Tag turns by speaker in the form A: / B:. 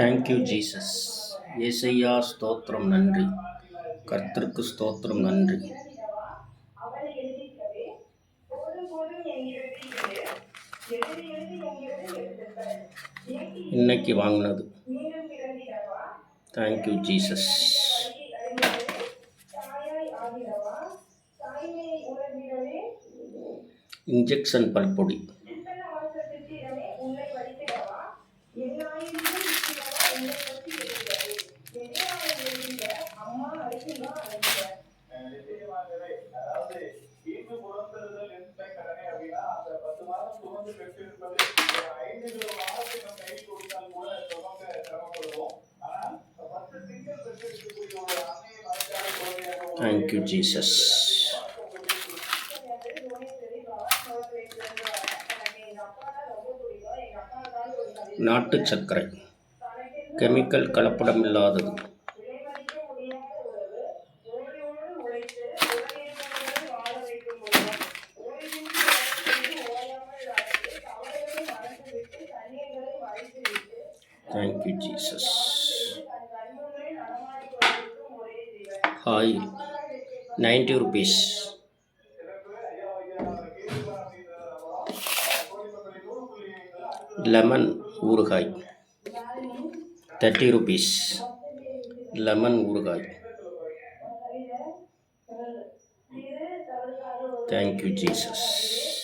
A: Thank you Jesus ஏசையா ஸ்தோத்திரம் நன்றி. கர்த்தருக்கு ஸ்தோத்திரம் நன்றி. இன்னைக்கு வாங்கினது. தேங்க்யூ ஜீசஸ் இன்ஜெக்ஷன் பல்பொடி
B: சுமந்து பெற்றிருப்பது ஒரு ஐந்து நம்ம கொடுத்தால் கூட சுமக்க சிரமப்படுவோம் ஆனால் பத்து திங்கள் பெற்றிருக்கக்கூடிய ஒரு அன்னையை மறைக்காத குழந்தையாக
A: ஜீசஸ் நாட்டு சர்க்கரை. கெமிக்கல் கலப்படம் இல்லாதது
C: Thank you, Jesus. Hi,
A: 90 rupees. Lemon urukai, 30 rupees. Lemon urukai. Thank you, Jesus.